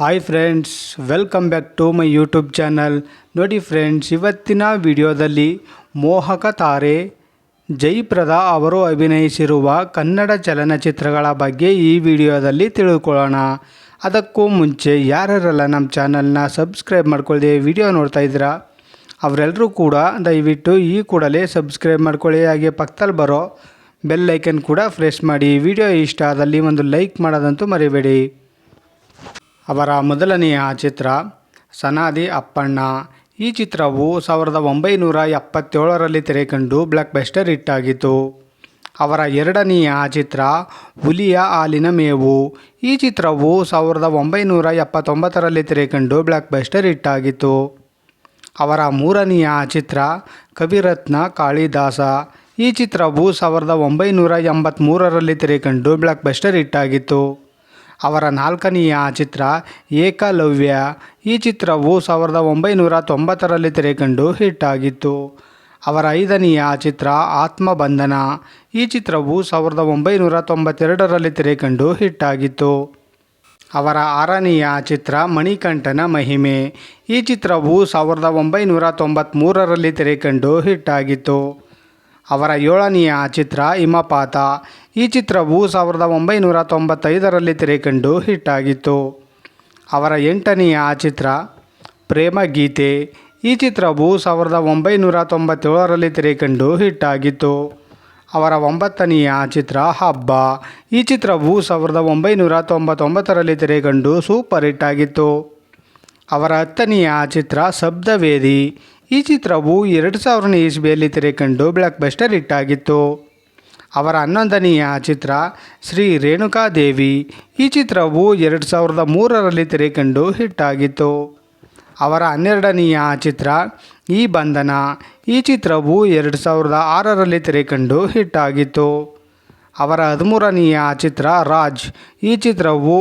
Hi friends welcome back to my YouTube channel ನೋಡಿ friends ಇವತ್ತಿನ ವಿಡಿಯೋದಲ್ಲಿ ಮೋಹಕ ತಾರೆ ಜಯಪ್ರದಾ ಅವರು ಅಭಿನಯಿಸಿರುವ ಕನ್ನಡ ಚಲನಚಿತ್ರಗಳ ಬಗ್ಗೆ ಈ ವಿಡಿಯೋದಲ್ಲಿ ತಿಳಿದುಕೊಳ್ಳೋಣ ಅದಕ್ಕೂ ಮುಂಚೆ ಯಾರ್ಯಾರೆಲ್ಲ ನಮ್ಮ ಚಾನಲ್ನ ಸಬ್ಸ್ಕ್ರೈಬ್ ಮಾಡ್ಕೊಳ್ಳದೆ ವಿಡಿಯೋ ನೋಡ್ತಾ ಇದ್ದೀರಾ ಅವರೆಲ್ಲರೂ ಕೂಡ ದಯವಿಟ್ಟು ಈ ಕೂಡಲೇ ಸಬ್ಸ್ಕ್ರೈಬ್ ಮಾಡ್ಕೊಳ್ಳಿ. ಹಾಗೆ ಪಕ್ಕದಲ್ಲಿ ಬರೋ ಬೆಲ್ ಐಕನ್ ಕೂಡ ಫ್ರೆಶ್ ಮಾಡಿ. ವಿಡಿಯೋ ಇಷ್ಟ ಆದಲ್ಲಿ ಒಂದು ಲೈಕ್ ಮಾಡೋದಂತೂ ಮರಿಬೇಡಿ. ಅವರ ಮೊದಲನೆಯ ಚಿತ್ರ ಸನಾದಿ ಅಪ್ಪಣ್ಣ. ಈ ಚಿತ್ರವು ಸಾವಿರದ ಒಂಬೈನೂರ ಎಪ್ಪತ್ತೇಳರಲ್ಲಿ ತೆರೆಕಂಡು ಬ್ಲಾಕ್ ಬಸ್ಟರ್ ಹಿಟ್ಟಾಗಿತ್ತು. ಅವರ ಎರಡನೆಯ ಚಿತ್ರ ಹುಲಿಯ ಹಾಲಿನ ಮೇವು. ಈ ಚಿತ್ರವು ಸಾವಿರದ ಒಂಬೈನೂರ ಎಪ್ಪತ್ತೊಂಬತ್ತರಲ್ಲಿ ತೆರೆಕಂಡು ಬ್ಲಾಕ್ ಬಸ್ಟರ್ ಹಿಟ್ಟಾಗಿತ್ತು. ಅವರ ಮೂರನೆಯ ಚಿತ್ರ ಕವಿರತ್ನ ಕಾಳಿದಾಸ. ಈ ಚಿತ್ರವು ಸಾವಿರದ ಒಂಬೈನೂರ ಎಂಬತ್ತ್ಮೂರರಲ್ಲಿ ತೆರೆಕಂಡು ಬ್ಲಾಕ್ ಬಸ್ಟರ್ ಹಿಟ್ಟಾಗಿತ್ತು. ಅವರ ನಾಲ್ಕನೆಯ ಚಿತ್ರ ಏಕಲವ್ಯ. ಈ ಚಿತ್ರವು ಸಾವಿರದ ಒಂಬೈನೂರ ತೊಂಬತ್ತರಲ್ಲಿ ತೆರೆಕಂಡು ಹಿಟ್ಟಾಗಿತ್ತು. ಅವರ ಐದನೆಯ ಚಿತ್ರ ಆತ್ಮಬಂಧನ. ಈ ಚಿತ್ರವು ಸಾವಿರದ ಒಂಬೈನೂರ ತೊಂಬತ್ತೆರಡರಲ್ಲಿ ತೆರೆಕಂಡು ಹಿಟ್ಟಾಗಿತ್ತು. ಅವರ ಆರನೆಯ ಚಿತ್ರ ಮಣಿಕಂಠನ ಮಹಿಮೆ. ಈ ಚಿತ್ರವು ಸಾವಿರದ ಒಂಬೈನೂರ ತೊಂಬತ್ತ್ಮೂರರಲ್ಲಿ ತೆರೆಕಂಡು ಹಿಟ್ಟಾಗಿತ್ತು. ಅವರ ಏಳನೆಯ ಚಿತ್ರ ಹಿಮಪಾತ. ಈ ಚಿತ್ರವು ಸಾವಿರದ ಒಂಬೈನೂರ ತೊಂಬತ್ತೈದರಲ್ಲಿ ತೆರೆಕಂಡು ಹಿಟ್ಟಾಗಿತ್ತು. ಅವರ ಎಂಟನೆಯ ಚಿತ್ರ ಪ್ರೇಮಗೀತೆ. ಈ ಚಿತ್ರವು ಸಾವಿರದ ಒಂಬೈನೂರ ತೊಂಬತ್ತೇಳರಲ್ಲಿ ತೆರೆಕಂಡು ಹಿಟ್ಟಾಗಿತ್ತು. ಅವರ ಒಂಬತ್ತನೆಯ ಚಿತ್ರ ಹಬ್ಬ. ಈ ಚಿತ್ರವು ಸಾವಿರದ ಒಂಬೈನೂರ ತೊಂಬತ್ತೊಂಬತ್ತರಲ್ಲಿ ತೆರೆಕಂಡು ಸೂಪರ್ ಹಿಟ್ ಆಗಿತ್ತು. ಅವರ ಹತ್ತನೆಯ ಚಿತ್ರ ಶಬ್ದವೇದಿ ಈ ಚಿತ್ರವು ಎರಡು ಸಾವಿರನೇ ಇಸ್ವಿಯಲ್ಲಿ ತೆರೆಕಂಡು ಬ್ಲಾಕ್ ಬಸ್ಟರ್ ಹಿಟ್ ಆಗಿತ್ತು ಅವರ ಹನ್ನೊಂದನೆಯ ಚಿತ್ರ ಶ್ರೀ ರೇಣುಕಾದೇವಿ. ಈ ಚಿತ್ರವು ಎರಡು ಸಾವಿರದ ಮೂರರಲ್ಲಿ ತೆರೆಕಂಡು ಹಿಟ್ ಆಗಿತ್ತು ಅವರ ಹನ್ನೆರಡನೆಯ ಚಿತ್ರ ಈ ಬಂಧನ. ಈ ಚಿತ್ರವು ಎರಡು ಸಾವಿರದ ಆರರಲ್ಲಿ ತೆರೆಕಂಡು ಹಿಟ್ ಆಗಿತ್ತು ಅವರ ಹದಿಮೂರನೆಯ ಚಿತ್ರ ರಾಜ್. ಈ ಚಿತ್ರವು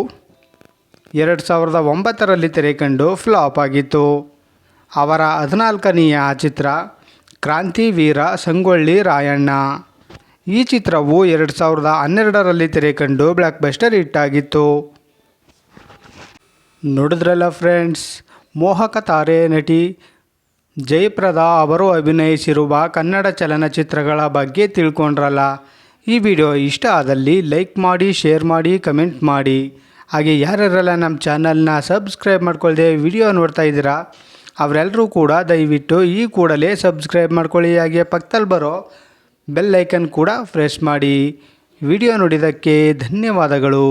ಎರಡು ಸಾವಿರದ ಒಂಬತ್ತರಲ್ಲಿ ತೆರೆಕಂಡು ಫ್ಲಾಪ್ ಆಗಿತ್ತು. ಅವರ ಹದಿನಾಲ್ಕನೆಯ ಚಿತ್ರ ಕ್ರಾಂತಿವೀರ ಸಂಗೊಳ್ಳಿ ರಾಯಣ್ಣ. ಈ ಚಿತ್ರವು ಎರಡು ಸಾವಿರದ ಹನ್ನೆರಡರಲ್ಲಿ ತೆರೆಕಂಡು ಬ್ಲ್ಯಾಕ್ ಬಸ್ಟರ್ ಹಿಟ್ ಆಗಿತ್ತು. ನೋಡಿದ್ರಲ್ಲ ಫ್ರೆಂಡ್ಸ್, ಮೋಹಕ ತಾರೆ ನಟಿ ಜಯಪ್ರದಾ ಅವರು ಅಭಿನಯಿಸಿರುವ ಕನ್ನಡ ಚಲನಚಿತ್ರಗಳ ಬಗ್ಗೆ ತಿಳ್ಕೊಂಡ್ರಲ್ಲ. ಈ ವಿಡಿಯೋ ಇಷ್ಟ ಆದಲ್ಲಿ ಲೈಕ್ ಮಾಡಿ, ಶೇರ್ ಮಾಡಿ, ಕಮೆಂಟ್ ಮಾಡಿ. ಹಾಗೆ ಯಾರ್ಯಾರೆಲ್ಲ ನಮ್ಮ ಚಾನಲ್ನ ಸಬ್ಸ್ಕ್ರೈಬ್ ಮಾಡ್ಕೊಳ್ಳದೆ ವಿಡಿಯೋ ನೋಡ್ತಾ ಇದ್ದೀರಾ ಅವರೆಲ್ಲರೂ ಕೂಡ ದಯವಿಟ್ಟು ಈ ಕೂಡಲೇ ಸಬ್ಸ್ಕ್ರೈಬ್ ಮಾಡ್ಕೊಳ್ಳಿ. ಹಾಗೆ ಪಕ್ಕದಲ್ಲಿ ಬರೋ ಬೆಲ್ ಐಕನ್ ಕೂಡ ಪ್ರೆಸ್ ಮಾಡಿ. ವಿಡಿಯೋ ನೋಡಿದ್ದಕ್ಕೆ ಧನ್ಯವಾದಗಳು.